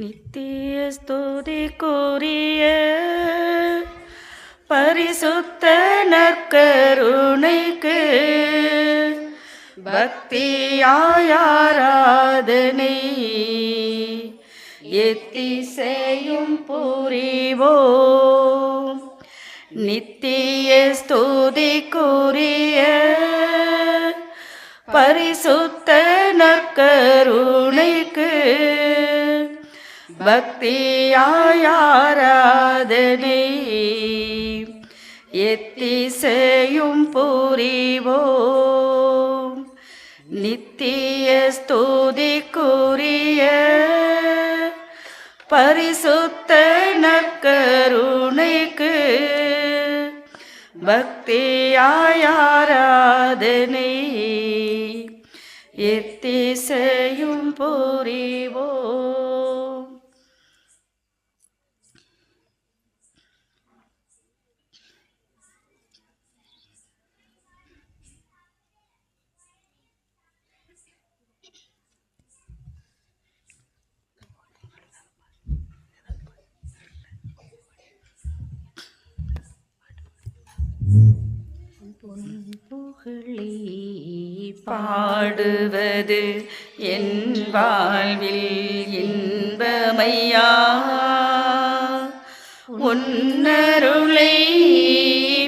நித்திய ஸ்துதிக்குரிய பரிசுத்த நற்கருணைக்கு பக்தியாயாராதனை எத்தி செய்யும் புரிவோ? நித்திய ஸ்துதிக்குரிய பரிசுத்த நற்கருணைக்கு பக்தியாயாராதனை எத்திசையும் புரிவோம் நித்திய ஸ்துதிக்குரிய பரிசுத்த நற்கருணைக்கு. பக்தியாயாராதனை பாடுவது என் வாழ்வில் இன்பமையா? உன்னருளை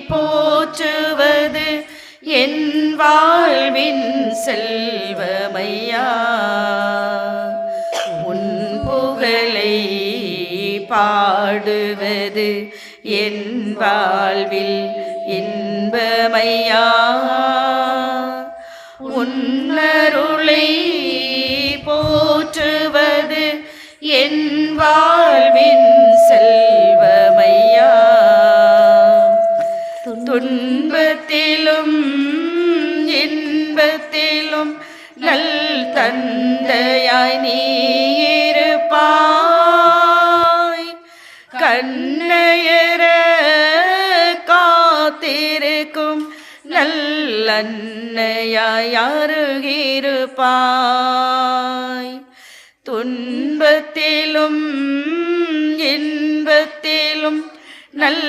போற்றுவது என் வாழ்வின் செல்வமையா? உன் புகழை பாடுவது என் வாழ்வில் இன்பமையா? உன்னருளை போற்றுவது என் வாழ்வின் செல்வமையா. துன்பத்திலும் இன்பத்திலும் நல் தந்தையாய் நீ நல்லன்னையாய் அருகிருப்பாய் துன்பத்திலும் இன்பத்திலும் நல்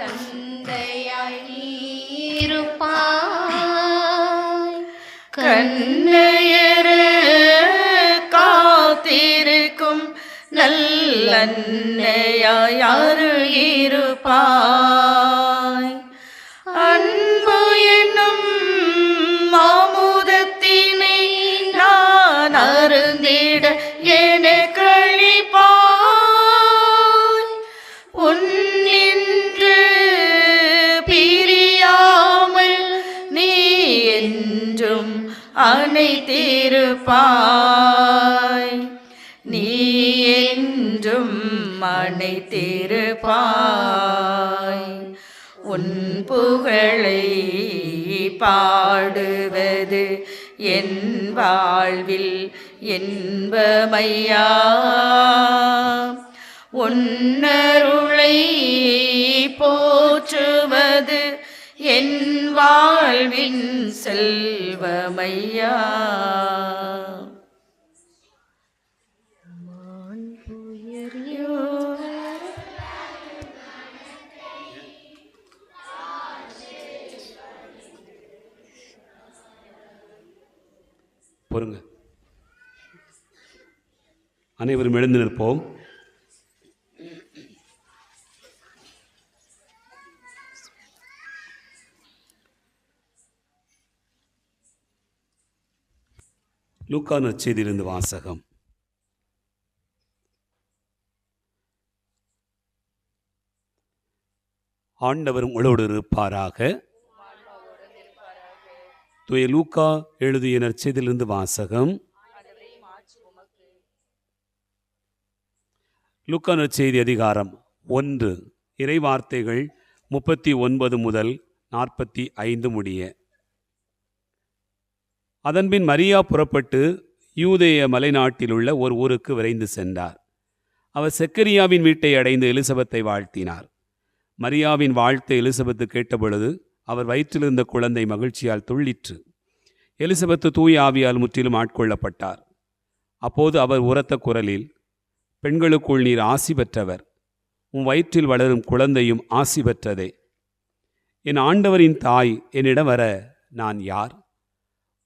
தந்தையாய் நீருப்பாய் கண்ணையர காத்திருக்கும் நல்லன்னையாய் அருகிருப்பாய் அணைத்திருப்பாய் நீ என்றும் அணைத்திருப்பாய் உன் புகழை பாடுவது என் வாழ்வில் என்பமையா உன்னருளை போற்று வாழ்வின் செல்வமையா? பொறுங்க. அனைவரும் எழுந்து நிற்போம். லூக்கா நற்செய்தியிலிருந்து வாசகம். ஆண்டவரும் உளவோடு இருப்பாராக. துய லூக்கா எழுதிய நற்செய்தியிலிருந்து வாசகம். லூக்கா நற்செய்தி அதிகாரம் ஒன்று. இறைவார்த்தைகள் முப்பத்தி ஒன்பது முதல் நாற்பத்தி ஐந்து முடிய. அதன்பின் மரியா புறப்பட்டு யூதேய மலைநாட்டில் உள்ள ஒரு ஊருக்கு விரைந்து சென்றார். அவர் செக்கரியாவின் வீட்டை அடைந்து எலிசபெத்தை வாழ்த்தினார். மரியாவின் வாழ்த்தை எலிசபெத்து கேட்டபொழுது அவர் வயிற்றிலிருந்த குழந்தை மகிழ்ச்சியால் துள்ளிற்று. எலிசபெத்து தூய் ஆவியால் முற்றிலும் ஆட்கொள்ளப்பட்டார். அப்போது அவர் உரத்த குரலில் பெண்களுக்குள் நீர் ஆசி பெற்றவர். உன் வயிற்றில் வளரும் குழந்தையும் ஆசி பெற்றதே. என் ஆண்டவரின் தாய் என்னிடம் வர நான் யார்?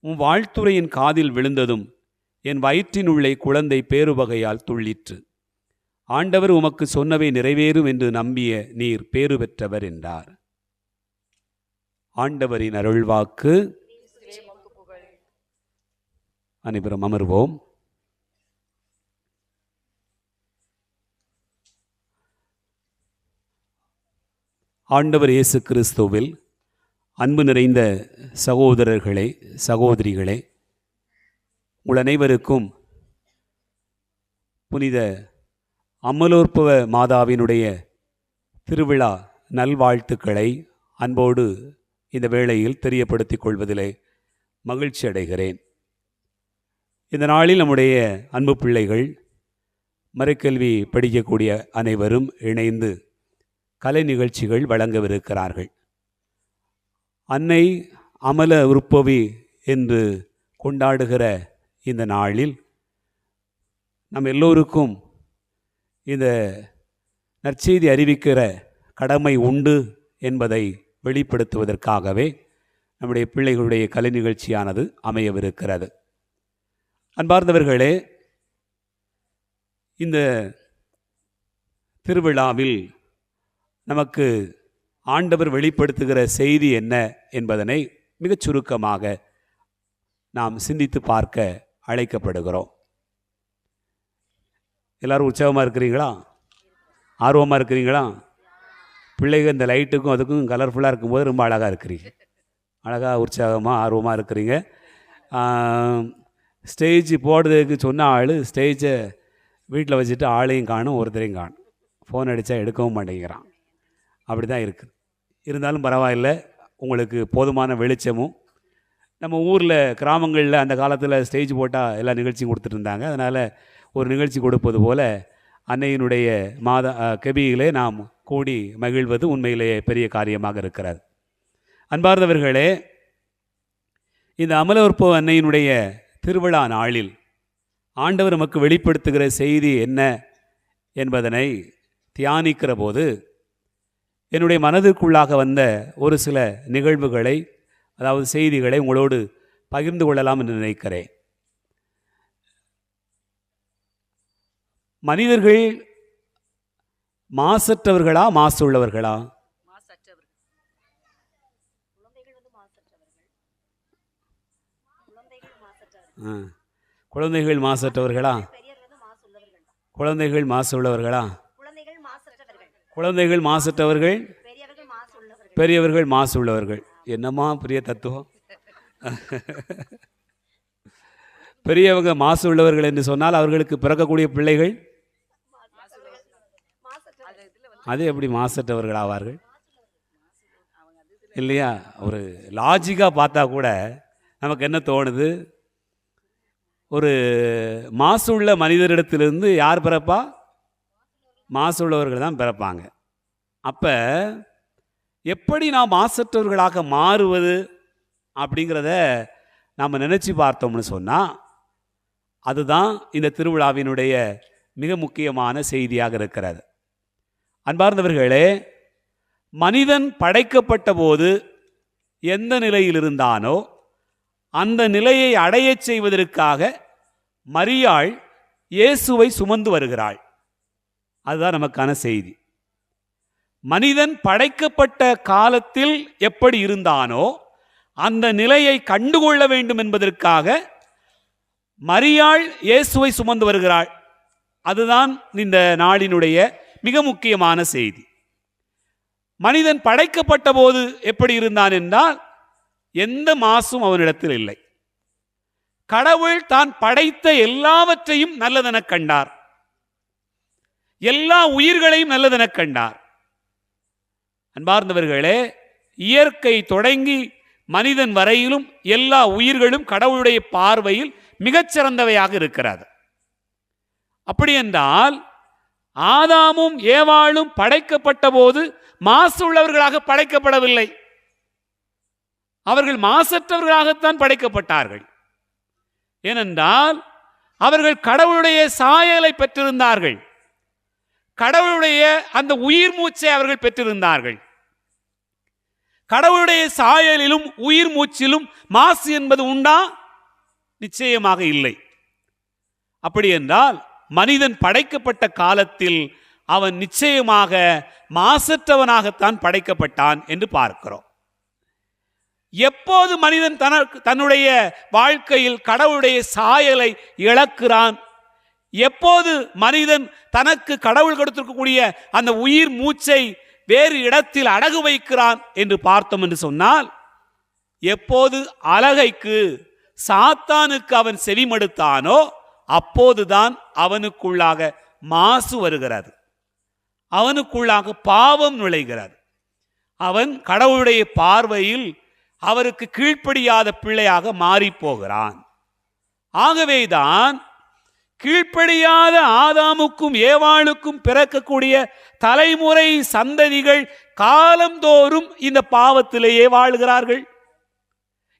உன் வாழ்த்துரையின் காதில் விழுந்ததும் என் வயிற்றினுள்ளே குழந்தை பேருவகையால் துள்ளிற்று. ஆண்டவர் உமக்கு சொன்னவை நிறைவேறும் என்று நம்பிய நீர் பேறு பெற்றவர் என்றார். ஆண்டவரின் அருள்வாக்கு. அனைவரும் அமர்வோம். ஆண்டவர் இயேசு கிறிஸ்துவில் அன்பு நிறைந்த சகோதரர்களே சகோதரிகளே உங்கள் அனைவருக்கும் புனித அமலோற்பவ மாதாவினுடைய திருவிழா நல்வாழ்த்துக்களை அன்போடு இந்த வேளையில் தெரியப்படுத்திக் கொள்வதிலே மகிழ்ச்சி அடைகிறேன். இந்த நாளில் நம்முடைய அன்பு பிள்ளைகள் மறைக்கல்வி படிக்கக்கூடிய அனைவரும் இணைந்து கலை நிகழ்ச்சிகள் வழங்கவிருக்கிறார்கள். அன்னை அமல உற்பவி என்று கொண்டாடுகிற இந்த நாளில் நம் எல்லோருக்கும் இந்த நற்செய்தி அறிவிக்கிற கடமை உண்டு என்பதை வெளிப்படுத்துவதற்காகவே நம்முடைய பிள்ளைகளுடைய கலை நிகழ்ச்சியானது அமையவிருக்கிறது. அன்பார்ந்தவர்களே இந்த திருவிழாவில் நமக்கு ஆண்டவர் வெளிப்படுத்துகிற செய்தி என்ன என்பதனை மிகச் சுருக்கமாக நாம் சிந்தித்து பார்க்க அழைக்கப்படுகிறோம். எல்லாரும் உற்சாகமாக இருக்கிறீங்களா? ஆர்வமாக இருக்கிறீங்களா? பிள்ளைகள் இந்த லைட்டுக்கும் அதுக்கும் கலர்ஃபுல்லாக இருக்கும்போது ரொம்ப அழகாக இருக்கிறீங்க. அழகாக உற்சாகமாக ஆர்வமாக இருக்கிறீங்க. ஸ்டேஜ் போடுறதுக்கு சொன்ன ஆள் ஸ்டேஜை வீட்டில் வச்சுட்டு ஆளையும் காணும் ஒருத்தரையும் காணும். ஃபோன் அடித்தா எடுக்கவும் மாட்டேங்கிறான். அப்படி தான் இருக்குது இருந்தாலும் பரவாயில்ல. உங்களுக்கு போதுமான வெளிச்சமும். நம்ம ஊரில் கிராமங்களில் அந்த காலத்தில் ஸ்டேஜ் போட்டால் எல்லா நிகழ்ச்சியும் கொடுத்துட்ருந்தாங்க அதனால் ஒரு நிகழ்ச்சி கொடுப்பது போல் அன்னையினுடைய மாத கெபியிலே நாம் கூடி மகிழ்வது உண்மையிலேயே பெரிய காரியமாக இருக்கிறது. அன்பார்ந்தவர்களே இந்த அமலவற்பு அன்னையினுடைய திருவிழா நாளில் ஆண்டவர் நமக்கு வெளிப்படுத்துகிற செய்தி என்ன என்பதனை தியானிக்கிற போது என்னுடைய மனதிற்குள்ளாக வந்த ஒரு சில நிகழ்வுகளை அதாவது செய்திகளை உங்களோடு பகிர்ந்து கொள்ளலாம் என்று நினைக்கிறேன். மனிதர்கள் மாசற்றவர்களா மாசு உள்ளவர்களா ஆ. குழந்தைகள் மாசற்றவர்களா? குழந்தைகள் மாசு உள்ளவர்களா குழந்தைகள் மாசற்றவர்கள் பெரியவர்கள் மாசு உள்ளவர்கள் என்னம்மா பெரிய தத்துவம்? பெரியவங்க மாசு உள்ளவர்கள் என்று சொன்னால் அவர்களுக்கு பிறக்கக்கூடிய பிள்ளைகள்? அது எப்படி மாசற்றவர்கள் ஆவார்கள்? இல்லையா? ஒரு லாஜிக்காக பார்த்தா கூட நமக்கு என்ன தோணுது? ஒரு மாசு உள்ள மனிதரிடத்திலிருந்து யார் பிறப்பா? மாசு உள்ளவர்கள் தான் பிறப்பாங்க. அப்போ எப்படி நாம் மாசற்றவர்களாக மாறுவது அப்படிங்கிறத நாம் நினச்சி பார்த்தோம்னு சொன்னால் அதுதான் இந்த திருவிழாவினுடைய மிக முக்கியமான செய்தியாக இருக்கிறது. அன்பார்ந்தவர்களே மனிதன் படைக்கப்பட்ட போது எந்த நிலையில் இருந்தானோ அந்த நிலையை அடையச் செய்வதற்காக மரியாள் இயேசுவை சுமந்து வருகிறாள். அதுதான் நமக்கான செய்தி. மனிதன் படைக்கப்பட்ட காலத்தில் எப்படி இருந்தானோ அந்த நிலையை கண்டுகொள்ள வேண்டும் என்பதற்காக மரியாள் இயேசுவை சுமந்து வருகிறாள். அதுதான் இந்த நாளினுடைய மிக முக்கியமான செய்தி. மனிதன் படைக்கப்பட்ட போது எப்படி இருந்தான் என்றால் எந்த மாசும் அவனிடத்தில் இல்லை. கடவுள் தான் படைத்த எல்லாவற்றையும் நல்லதெனக் கண்டார். எல்லா உயிர்களையும் நல்லதெனக் கண்டார். அன்பார்ந்தவர்களே இயற்கை தொடங்கி மனிதன் வரையிலும் எல்லா உயிர்களும் கடவுளுடைய பார்வையில் மிகச்சிறந்தவையாக இருக்கிறது அப்படி என்றால் ஆதாமும் ஏவாளும் படைக்கப்பட்ட போது மாசு உள்ளவர்களாக படைக்கப்படவில்லை. அவர்கள் மாசற்றவர்களாகத்தான் படைக்கப்பட்டார்கள். ஏனென்றால் அவர்கள் கடவுளுடைய சாயலை பெற்றிருந்தார்கள். கடவுளுடைய அந்த உயிர் மூச்சை அவர்கள் பெற்றிருந்தார்கள். கடவுளுடைய சாயலிலும் உயிர் மூச்சிலும் மாசு என்பது உண்டா? நிச்சயமாக இல்லை. அப்படி என்றால் மனிதன் படைக்கப்பட்ட காலத்தில் அவன் நிச்சயமாக மாசற்றவனாகத்தான் படைக்கப்பட்டான் என்று பார்க்கிறோம். எப்போது மனிதன் தனக்கு தன்னுடைய வாழ்க்கையில் கடவுளுடைய சாயலை இழக்கிறான் எப்போது மனிதன் தனக்கு கடவுள் கொடுத்திருக்கக்கூடிய அந்த உயிர் மூச்சை வேறு இடத்தில் அடகு வைக்கிறான் என்று பார்த்தோம் என்று சொன்னால் எப்போது அலகைக்கு சாத்தானுக்கு அவன் செவிமடுத்தானோ அப்போதுதான் அவனுக்குள்ளாக மாசு வருகிறது. அவனுக்குள்ளாக பாவம் நுழைகிறது. அவன் கடவுளுடைய பார்வையில் அவருக்கு கீழ்ப்படியாத பிள்ளையாக மாறிப் போகிறான் ஆகவேதான் கீழ்ப்படியாத ஆதாமுக்கும் ஏவாளுக்கும் பிறக்கக்கூடிய தலைமுறை சந்ததிகள் காலந்தோறும் இந்த பாவத்திலேயே வாழ்கிறார்கள்.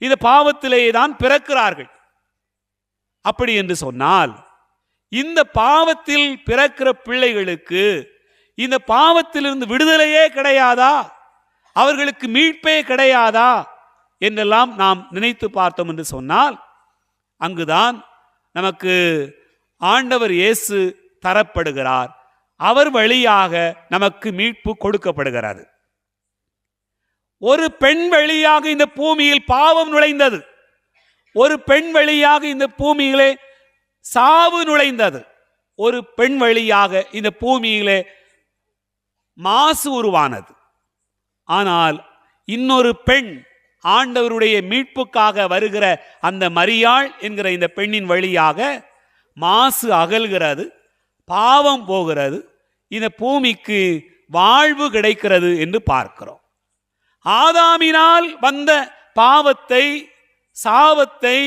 இந்த பாவத்திலேயே தான் பிறக்கிறார்கள். அப்படி என்று சொன்னால் இந்த பாவத்தில் பிறக்கிற பிள்ளைகளுக்கு இந்த பாவத்திலிருந்து விடுதலையே கிடையாதா? அவர்களுக்கு மீட்பே கிடையாதா? என்றெல்லாம் நாம் நினைத்து பார்த்தோம் என்று சொன்னால் அங்குதான் நமக்கு ஆண்டவர் இயேசு தரப்படுகிறார். அவர் வழியாக நமக்கு மீட்பு கொடுக்கப்படுகிறது. ஒரு பெண் வழியாக இந்த பூமியில் பாவம் நுழைந்தது. ஒரு பெண் வழியாக இந்த பூமியிலே சாவு நுழைந்தது. ஒரு பெண் வழியாக இந்த பூமியிலே மாசு உருவானது. ஆனால் இன்னொரு பெண் ஆண்டவருடைய மீட்புக்காக வருகிற அந்த மரியாள் என்கிற இந்த பெண்ணின் வழியாக மாசு அகல்கிறது பாவம் போகிறது இந்த பூமிக்கு வாழ்வு கிடைக்கிறது என்று பார்க்கிறோம். ஆதாமினால் வந்த பாவத்தை சாபத்தை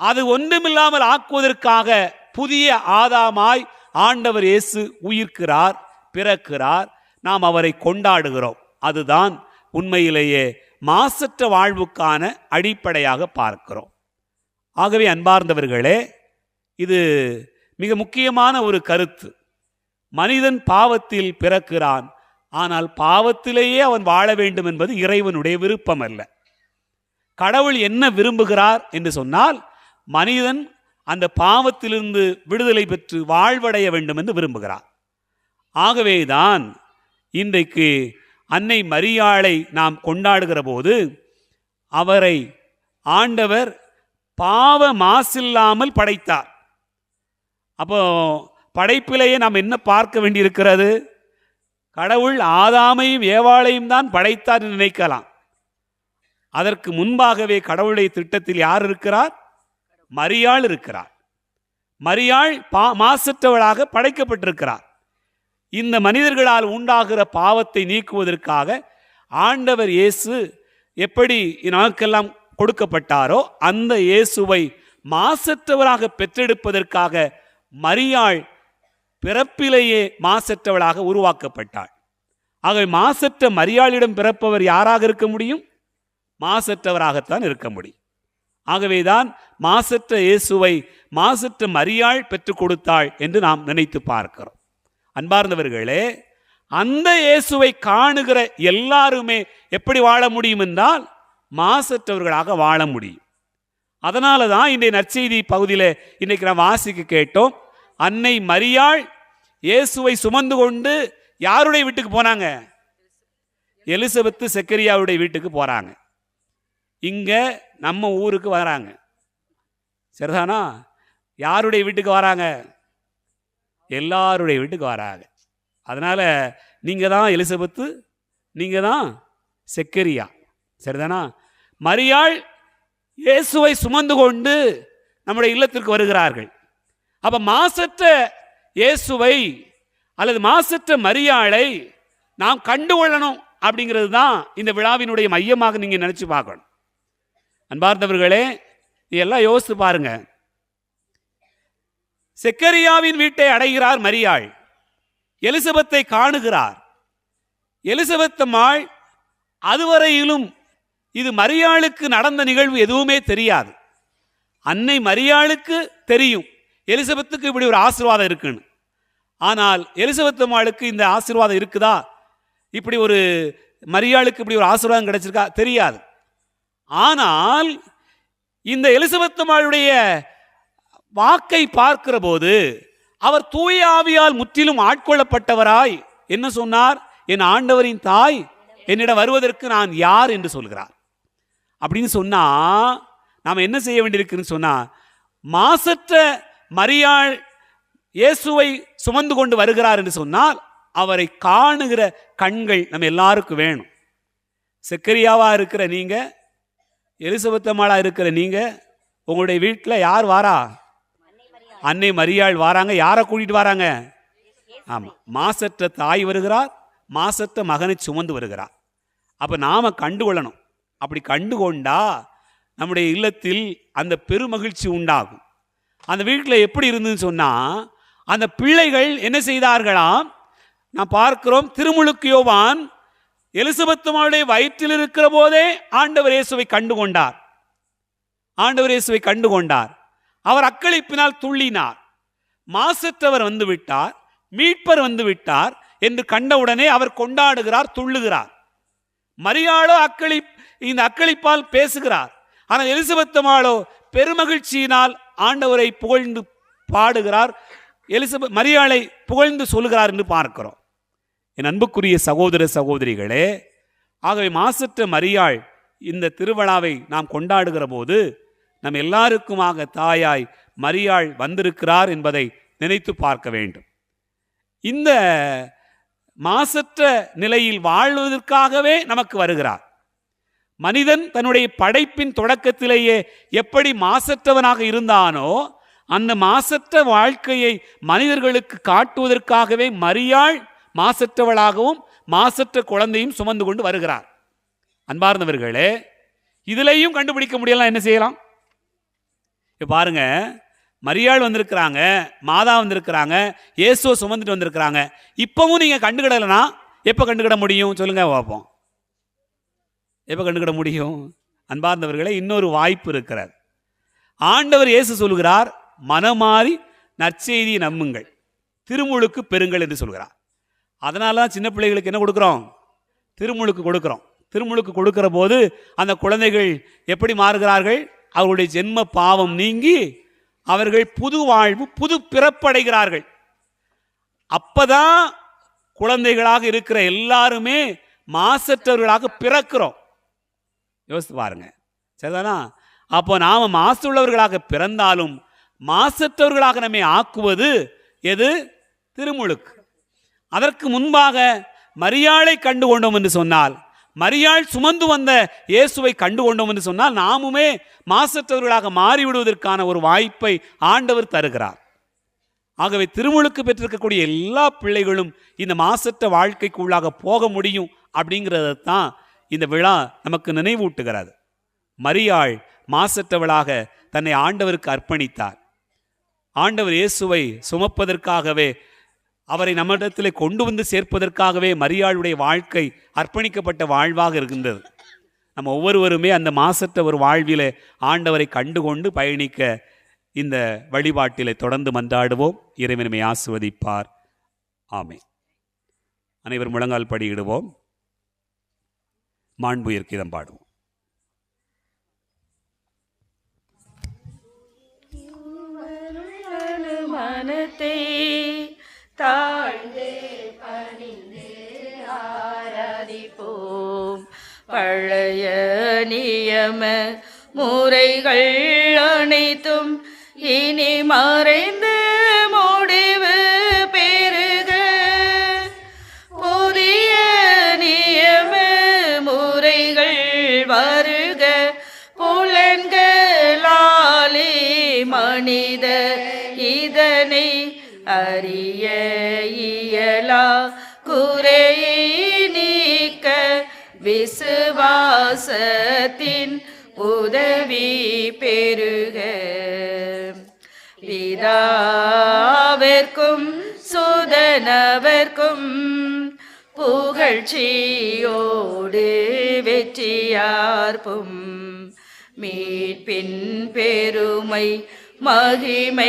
அது ஒன்றுமில்லாமல் ஆக்குவதற்காக புதிய ஆதாமாய் ஆண்டவர் இயேசு உயிர்க்கிறார் பிறக்கிறார். நாம் அவரை கொண்டாடுகிறோம். அதுதான் உண்மையிலேயே மாசற்ற வாழ்வுக்கான அடிப்படையாக பார்க்கிறோம். ஆகவே அன்பார்ந்தவர்களே இது மிக முக்கியமான ஒரு கருத்து. மனிதன் பாவத்தில் பிறக்கிறான். ஆனால் பாவத்திலேயே அவன் வாழ வேண்டும் என்பது இறைவனுடைய விருப்பம் அல்ல. கடவுள் என்ன விரும்புகிறார் என்று சொன்னால் மனிதன் அந்த பாவத்திலிருந்து விடுதலை பெற்று வாழ்வடைய வேண்டும் என்று விரும்புகிறார் ஆகவேதான் இன்றைக்கு அன்னை மரியாளை நாம் கொண்டாடுகிற போது அவரை ஆண்டவர் பாவ மாசில்லாமல் படைத்தார். அப்போ படைப்பிலேயே நாம் என்ன பார்க்க வேண்டியிருக்கிறது? கடவுள் ஆதாமையும் ஏவாளையும் தான் படைத்தார் நினைக்கலாம். அதற்கு முன்பாகவே கடவுளுடைய திட்டத்தில் யார் இருக்கிறார்? மரியாள் இருக்கிறார். மரியாள் பா மாசற்றவளாக படைக்கப்பட்டிருக்கிறார். இந்த மனிதர்களால் உண்டாகிற பாவத்தை நீக்குவதற்காக ஆண்டவர் இயேசு எப்படி நமக்கெல்லாம் கொடுக்கப்பட்டாரோ அந்த இயேசுவை மாசற்றவராக பெற்றெடுப்பதற்காக மரியாள் பிறப்பிலேயே மாசற்றவளாக உருவாக்கப்பட்டாள். ஆகவே மாசற்ற மரியாளிடம் பிறப்பவர் யாராக இருக்க முடியும்? மாசற்றவராகத்தான் இருக்க முடியும். ஆகவேதான் மாசற்ற இயேசுவை மாசற்ற மரியாள் பெற்றுக் கொடுத்தாள் என்று நாம் நினைத்து பார்க்கிறோம். அன்பார்ந்தவர்களே அந்த இயேசுவை காணுகிற எல்லாருமே எப்படி வாழ முடியும் என்றால் மாசற்றவர்களாக வாழ முடியும். அதனால தான் இன்றைய நற்செய்தி பகுதியில் இன்றைக்கு நாம் வாசிக்க கேட்டோம். அன்னை மரியாள் இயேசுவை சுமந்து கொண்டு யாருடைய வீட்டுக்கு போனாங்க? எலிசபெத்து செக்கரியாவுடைய வீட்டுக்கு போகிறாங்க இங்கே நம்ம ஊருக்கு வராங்க. சரிதானா? யாருடைய வீட்டுக்கு வராங்க? எல்லாருடைய வீட்டுக்கு வராங்க. அதனால் நீங்கள் தான் எலிசபெத்து நீங்கள் தான் செக்கரியா. சரிதானா? மரியாள் இயேசுவை சுமந்து கொண்டு நம்முடைய இல்லத்திற்கு வருகிறார்கள். அப்போ மாசற்ற இயேசுவை அல்லது மாசற்ற மரியாளை நாம் கண்டுகொள்ளணும் அப்படிங்கிறது தான் இந்த விழாவினுடைய மையமாக நீங்கள் நினச்சி பார்க்கணும். அன்பார்ந்தவர்களே எல்லாம் யோசித்து பாருங்க. செக்கரியாவின் வீட்டை அடைகிறார் மரியாள். எலிசபெத்தை காணுகிறார். எலிசபெத் அம்மாள் அதுவரையிலும் இது மரியாளுக்கு நடந்த நிகழ்வு எதுவுமே தெரியாது. அன்னை மரியாளுக்கு தெரியும். எலிசபெத்துக்கு இப்படி ஒரு ஆசீர்வாதம் இருக்குன்னு. ஆனால் எலிசபெத் அம்மாளுக்கு இந்த ஆசீர்வாதம் இருக்குதா? இப்படி ஒரு மரியாளுக்கு இப்படி ஒரு ஆசீர்வாதம் கிடைச்சிருக்கா? தெரியாது. ஆனால் இந்த எலிசபெத் அம்மாளுடைய வாக்கை பார்க்கிற போது அவர் தூய ஆவியால் முற்றிலும் ஆட்கொள்ளப்பட்டவராய் என்ன சொன்னார்? என் ஆண்டவரின் தாய் என்னிடம் வருவதற்கு நான் யார்? என்று சொல்கிறார். அப்படின்னு சொன்னால் நாம் என்ன செய்ய வேண்டியிருக்குன்னு சொன்னால் மாசற்ற மரியாள் இயேசுவை சுமந்து கொண்டு வருகிறார் என்று சொன்னால் அவரை காணுகிற கண்கள் நம்ம எல்லாருக்கும் வேணும். செக்கரியாவாக இருக்கிற நீங்கள் எலிசபெத்தம்மாளாக இருக்கிற நீங்கள் உங்களுடைய வீட்டில் யார் வாரா? அன்னை மரியாள் வாராங்க யாரை கூட்டிகிட்டு வராங்க? ஆமாம் மாசற்ற தாய் வருகிறார் மாசற்ற மகனை சுமந்து வருகிறார். அப்போ நாம் கண்டுகொள்ளணும். அப்படி கண்டுகொண்டா நம்முடைய இல்லத்தில் அந்த பெருமகிழ்ச்சி உண்டாகும். அந்த வீட்டில் எப்படி இருந்துன்னு சொன்னால் அந்த பிள்ளைகள் என்ன செய்தார்களாம்? நான் பார்க்கிறோம் திருமுழுக்கு யோவான் எலிசபெத்துமாவுடைய வயிற்றில் இருக்கிற போதே ஆண்டவர் இயேசுவை கண்டுகொண்டார். ஆண்டவர் இயேசுவை கண்டுகொண்டார். அவர் அக்களிப்பினால் துள்ளினார். மாசற்றவர் வந்து விட்டார். மீட்பர் வந்து விட்டார் என்று கண்டவுடனே அவர் கொண்டாடுகிறார் துள்ளுகிறார். மரியாளோ அக்களிப்பு இந்த அக்களிப்பால் பேசுகிறார். ஆனால் எலிசபெத்தமாளோ பெருமகிழ்ச்சியினால் ஆண்டவரை புகழ்ந்து பாடுகிறார். எலிசபெத் மரியாளை புகழ்ந்து சொல்லுகிறார் என்று பார்க்கிறோம். என் அன்புக்குரிய சகோதர சகோதரிகளே ஆகவே மாசற்ற மரியாள் இந்த திருவிழாவை நாம் கொண்டாடுகிற போது நம் எல்லாருக்குமாக தாயாய் மரியாள் வந்திருக்கிறார் என்பதை நினைத்து பார்க்க வேண்டும். இந்த மாசற்ற நிலையில் வாழ்வதற்காகவே நமக்கு வருகிறார். மனிதன் தன்னுடைய படைப்பின் தொடக்கத்திலேயே எப்படி மாசற்றவனாக இருந்தானோ அந்த மாசற்ற வாழ்க்கையை மனிதர்களுக்கு காட்டுவதற்காகவே மரியாள் மாசற்றவளாகவும் மாசற்ற குழந்தையும் சுமந்து கொண்டு வருகிறார். அன்பார்ந்தவர்களே இதிலையும் கண்டுபிடிக்க முடியலாம் என்ன செய்யலாம்? இப்போ பாருங்க மரியாள் வந்திருக்கிறாங்க மாதா வந்திருக்கிறாங்க இயேசுவை சுமந்துட்டு வந்திருக்கிறாங்க. இப்பவும் நீங்கள் கண்டுகிடலைன்னா எப்போ கண்டுக்கிட முடியும்? சொல்லுங்க பார்ப்போம். எப்போ கண்டுக்கிட முடியும்? அன்பார்ந்தவர்களே இன்னொரு வாய்ப்பு இருக்கிறார் ஆண்டவர் இயேசு சொல்கிறார் மனமாறி நற்செய்தியை நம்புங்கள். திருமுழுக்கு பெறுங்கள் என்று சொல்கிறார். அதனால தான் சின்ன பிள்ளைகளுக்கு என்ன கொடுக்குறோம்? திருமுழுக்கு கொடுக்குறோம். திருமுழுக்கு கொடுக்கிற போது அந்த குழந்தைகள் எப்படி மாறுகிறார்கள்? அவர்களுடைய ஜென்ம பாவம் நீங்கி அவர்கள் புது வாழ்வு புது பிறப்படைகிறார்கள். அப்பதான் குழந்தைகளாக இருக்கிற எல்லாருமே மாசற்றவர்களாக பிறக்கிறோம். யோசித்து பாருங்க. சரிதானா? அப்போ நாம் மாசு உள்ளவர்களாக பிறந்தாலும் மாசற்றவர்களாக நம்மை ஆக்குவது எது? திருமுழுக்கு. அதற்கு முன்பாக மரியாளை கண்டு கொண்டோம் என்று சொன்னால் மரியாள் சுமந்து வந்த இயேசுவை கண்டு கொண்டோம் என்று சொன்னால் நாமுமே மாசற்றவர்களாக மாறிவிடுவதற்கான ஒரு வாய்ப்பை ஆண்டவர் தருகிறார். ஆகவே திருமுழுக்கு பெற்றிருக்கக்கூடிய எல்லா பிள்ளைகளும் இந்த மாசற்ற வாழ்க்கைக்குள்ளாக போக முடியும் அப்படிங்கிறத தான் இந்த விழா நமக்கு நினைவூட்டுகிறது. மரியாள் மாசற்றவளாக தன்னை ஆண்டவருக்கு அர்ப்பணித்தார். ஆண்டவர் இயேசுவை சுமப்பதற்காகவே அவரை நம்மிடத்தில் கொண்டு வந்து சேர்ப்பதற்காகவே மரியாளுடைய வாழ்க்கை அர்ப்பணிக்கப்பட்ட வாழ்வாக இருக்கின்றது. நம்ம ஒவ்வொருவருமே அந்த மாசற்ற ஒரு வாழ்விலே ஆண்டவரை கண்டுகொண்டு பயணிக்க இந்த வழிபாட்டிலே தொடர்ந்து மன்றாடுவோம். இறைவனமை ஆசுவதிப்பார் ஆமே அனைவரும் முழங்கால் படியிடுவோம். மாண்புயிர் கீதம் பாடுவோம். மனத்தை தாழ்ந்து பணிந்து ஆராதிப்போம். பழைய நியம முறைகள் அனைத்தும் இனி மறைந்து செய்த இதனை அறிய இயலா. குறையை நீக்க விசுவாசத்தின் உதவி பெருக பிதாவிற்கும் சுதனவர்க்கும் புகழ்ச்சியோடு வெற்றியார்பும் மீட்பின் பெருமை மகிமையோடு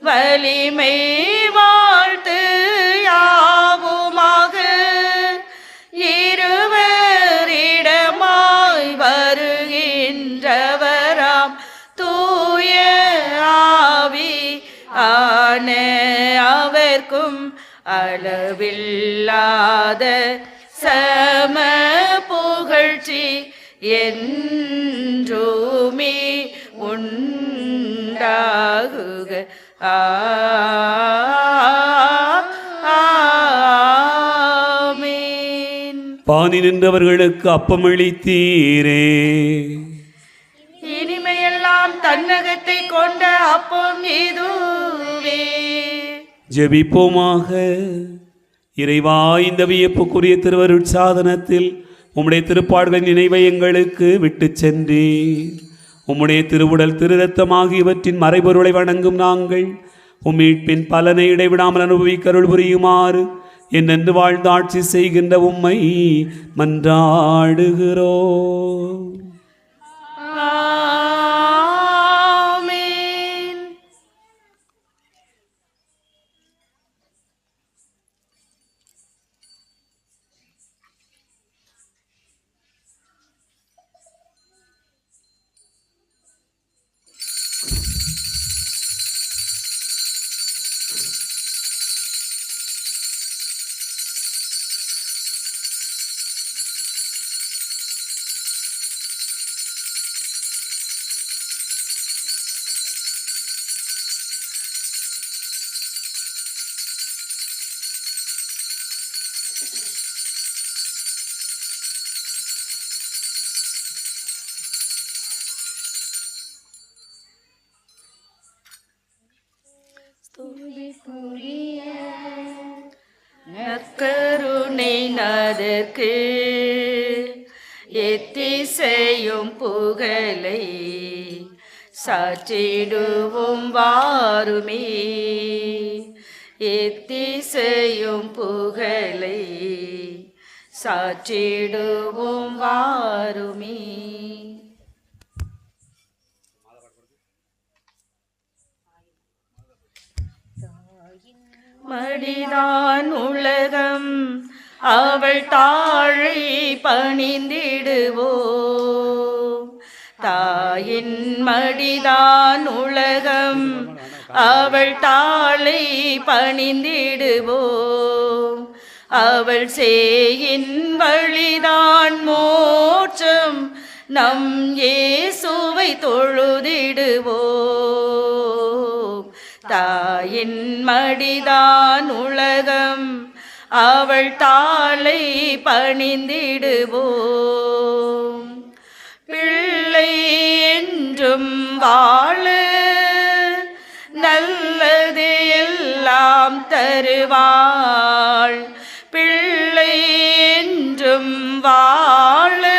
வலிமை வாழ்த்து யாவுமாக. இருவரிடமாய் வருகின்றவராம் தூய ஆவி ஆன அவர்க்கும் அளவில்லாத சம புகழ்ச்சி என்றுமே ஆமென். பாதி நின்றவர்களுக்கு அப்பமளித்தீரே. இனிமையெல்லாம் தன்னகத்தை கொண்ட அப்பம் இதுவே ஜெபிப்போமாக. இறைவா இந்த வியப்புக்குரிய திருவருட் சாதனத்தில் உம்முடைய திருப்பாடுகளின் நினைவை எங்களுக்கு விட்டுச் சென்றே உம்முடைய திருவுடல் திருரத்தம் ஆகியவற்றின் மறைபொருளை வணங்கும் நாங்கள். உம்மீட்பின் பலனை இடைவிடாமல் அனுபவிக்கருள் புரியுமாறு என்னென்று வாழ்ந்தாட்சி செய்கின்ற உம்மை மன்றாடுகிறோம். அதற்கு நாதற்கு எத்திசையும் புகழை சாற்றிடுவோம் வாருமே. எத்திசையும் புகழை சாற்றிடுவோம் வாருமே. மடிதான் உலகம் அவள் தாழை பணிந்திடுவோம். தாயின் மடிதான் உலகம் அவள் தாளை பணிந்திடுவோம். அவள் சேயின் வழிதான் மோட்சம் நம் இயேசுவை தொழுதிடுவோம். தாயின் மடிதான் உலகம் அவள் தாளை பணிந்திடுவோம். பிள்ளை என்றும் வாழ நல்லது எல்லாம் தருவாள். பிள்ளை என்றும் வாழ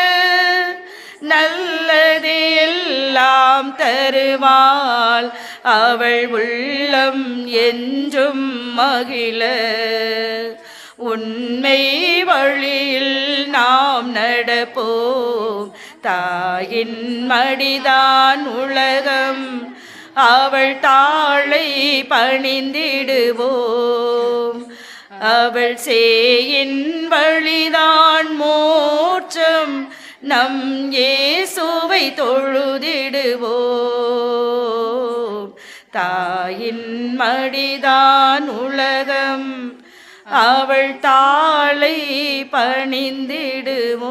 நல்லது எல்லாம் தருவாள். அவள் உள்ளம் என்றும் மகிழ உண்மை வழியில் நாம் நடப்போம். தாயின் மடிதான் உலகம் அவள் தாளை பணிந்திடுவோம். அவள் சேயின் வழிதான் மோட்சம் நம் இயேசுவை தொழுதிடுவோம். தாயின் மடிதான் உலகம் அவள் தாளை பணிந்திடுவோம்